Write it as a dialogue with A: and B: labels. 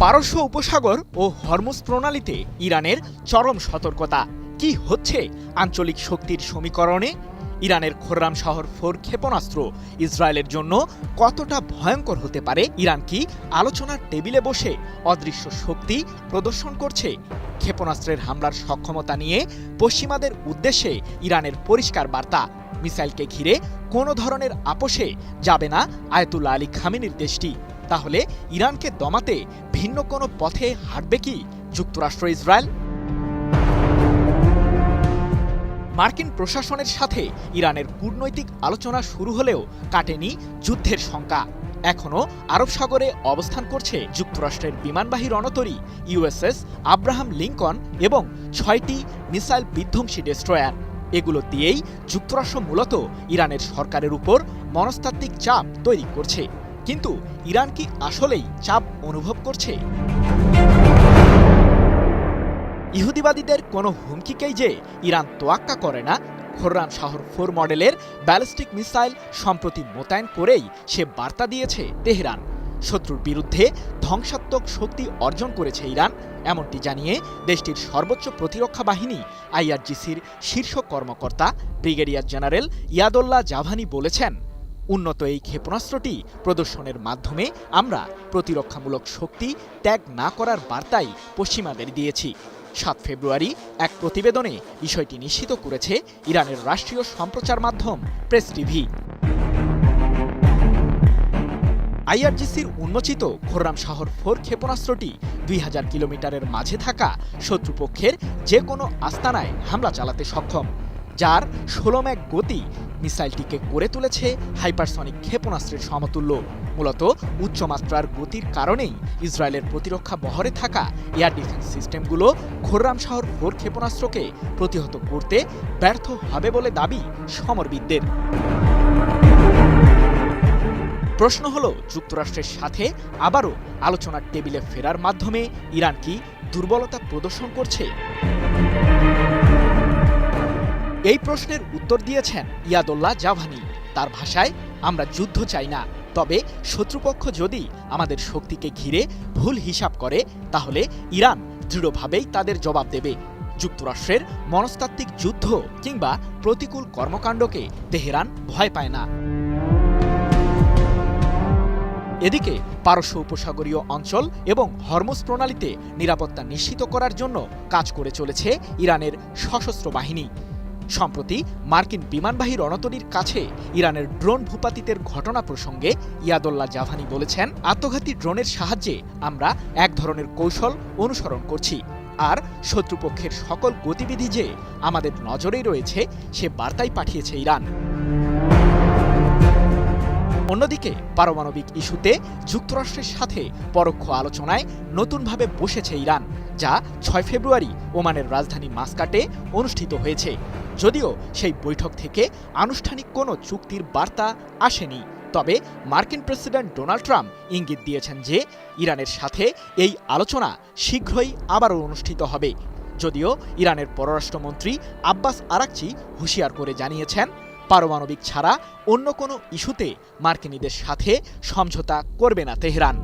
A: পারস্য উপসাগর ও হরমুজ প্রণালীতে ইরানের চরম সতর্কতা। কি হচ্ছে আঞ্চলিক শক্তির সমীকরণে? ইরানের খোররাম শহর ফোর ক্ষেপণাস্ত্র ইসরায়েলের জন্য কতটা ভয়ঙ্কর হতে পারে? ইরান কি আলোচনার টেবিলে বসে অদৃশ্য শক্তি প্রদর্শন করছে? ক্ষেপণাস্ত্রের হামলার সক্ষমতা নিয়ে পশ্চিমাদের উদ্দেশ্যে ইরানের পরিষ্কার বার্তা। মিসাইলকে ঘিরে কোনো ধরনের আপোষে যাবে না আয়তুল্লা আলী খামিনির দেশটি। তাহলে ইরানকে দমাতে ভিন্ন কোনো পথে হাঁটবে কি যুক্তরাষ্ট্র ইসরায়েল? মার্কিন প্রশাসনের সাথে ইরানের কূটনৈতিক আলোচনা শুরু হলেও কাটেনি যুদ্ধের শঙ্কা। এখনও আরব সাগরে অবস্থান করছে যুক্তরাষ্ট্রের বিমানবাহী রণতরী, ইউএসএস, আব্রাহাম লিঙ্কন এবং ছয়টি মিসাইল বিধ্বংসী ডেস্ট্রয়ার। এগুলো দিয়েই যুক্তরাষ্ট্র মূলত ইরানের সরকারের উপর মনস্তাত্ত্বিক চাপ তৈরি করছে। কিন্তু ইরান কি আসলেই চাপ অনুভব করছে? ইহুদিবাদীদের কোনো হুমকিকেই যে ইরান তোয়াক্কা করে না খোররাম শহর ফোর মডেলের ব্যালিস্টিক মিসাইল সম্প্রতি মোতায়েন করেই সে বার্তা দিয়েছে তেহরান। শত্রুর বিরুদ্ধে ধ্বংসাত্মক শক্তি অর্জন করেছে ইরান, এমনটি জানিয়ে দেশটির সর্বোচ্চ প্রতিরক্ষা বাহিনী আইআরজিসির শীর্ষ কর্মকর্তা ব্রিগেডিয়ার জেনারেল ইয়াদোল্লাহ জাভানি বলেছেন। উন্নত এই ক্ষেপণাস্ত্রটি প্রদর্শনের মাধ্যমে আমরা প্রতিরক্ষামূলক শক্তি ত্যাগ না করার বার্তাই পশ্চিমাদের দিয়েছি। সাত ফেব্রুয়ারি এক প্রতিবেদনে বিষয়টি নিশ্চিত করেছে ইরানের রাষ্ট্রীয় সম্প্রচার মাধ্যম প্রেস টিভি। আইআরজিসির উন্মোচিত খোররাম শহর ফোর ক্ষেপণাস্ত্রটি দুই হাজার কিলোমিটারের মাঝে থাকা শত্রুপক্ষের যে কোনো আস্তানায় হামলা চালাতে সক্ষম। যার ষোলো ম্যাক গতি মিসাইলটিকে করে তুলেছে হাইপারসনিক ক্ষেপণাস্ত্রের সমতুল্য। মূলত উচ্চমাত্রার গতির কারণেই ইসরায়েলের প্রতিরক্ষা বহরে থাকা এয়ার ডিফেন্স সিস্টেমগুলো খোররাম শহর ফোর ক্ষেপণাস্ত্রকে প্রতিহত করতে ব্যর্থ হবে বলে দাবি সমরবিদদের। প্রশ্ন হলো, যুক্তরাষ্ট্রের সাথে আবারও আলোচনার টেবিলে ফেরার মাধ্যমে ইরান কি দুর্বলতা প্রদর্শন করছে? এই প্রশ্নের উত্তর দিয়েছেন ইয়াদুল্লাহ জাভানি। তার ভাষায় আমরা যুদ্ধ চাই না, তবে শত্রুপক্ষ যদি আমাদের শক্তিকে ঘিরে ভুল হিসাব করে, তাহলে ইরান দৃঢ়ভাবেই তাদের জবাব দেবে। যুক্তরাষ্ট্রের মনস্তাত্ত্বিক যুদ্ধ কিংবা প্রতিকূল কর্মকাণ্ডকে তেহরান ভয় পায় না। এদিকে পারস্য উপসাগরীয় অঞ্চল এবং হরমোজ প্রণালীতে নিরাপত্তা নিশ্চিত করার জন্য কাজ করে চলেছে ইরানের সশস্ত্র বাহিনী। সম্প্রতি মার্কিন বিমানবাহী রণতরীর কাছে ইরানের ড্রোন ভূপাতিতের ঘটনা প্রসঙ্গে ইয়াদুল্লাহ জাভানি বলেছেন, আত্মঘাতী ড্রোনের সাহায্যে আমরা এক ধরনের কৌশল অনুসরণ করছি। আর শত্রুপক্ষের সকল গতিবিধি যে আমাদের নজরেই রয়েছে, সে বার্তাই পাঠিয়েছে ইরান। অন্যদিকে, পারমাণবিক ইস্যুতে যুক্তরাষ্ট্রের সাথে পরোক্ষ আলোচনায় নতুনভাবে বসেছে ইরান, যা ছয় ফেব্রুয়ারি ওমানের রাজধানী মাস্কাটে অনুষ্ঠিত হয়েছে। যদিও সেই বৈঠক থেকে আনুষ্ঠানিক কোনো চুক্তির বার্তা আসেনি, তবে মার্কিন প্রেসিডেন্ট ডোনাল্ড ট্রাম্প ইঙ্গিত দিয়েছেন যে ইরানের সাথে এই আলোচনা শীঘ্রই আবারও অনুষ্ঠিত হবে। যদিও ইরানের পররাষ্ট্রমন্ত্রী আব্বাস আরাকচি হুঁশিয়ার করে জানিয়েছেন, পারমাণবিক ছাড়া অন্য কোনো ইস্যুতে মার্কিনীদের সাথে সমঝোতা করবে না তেহরান।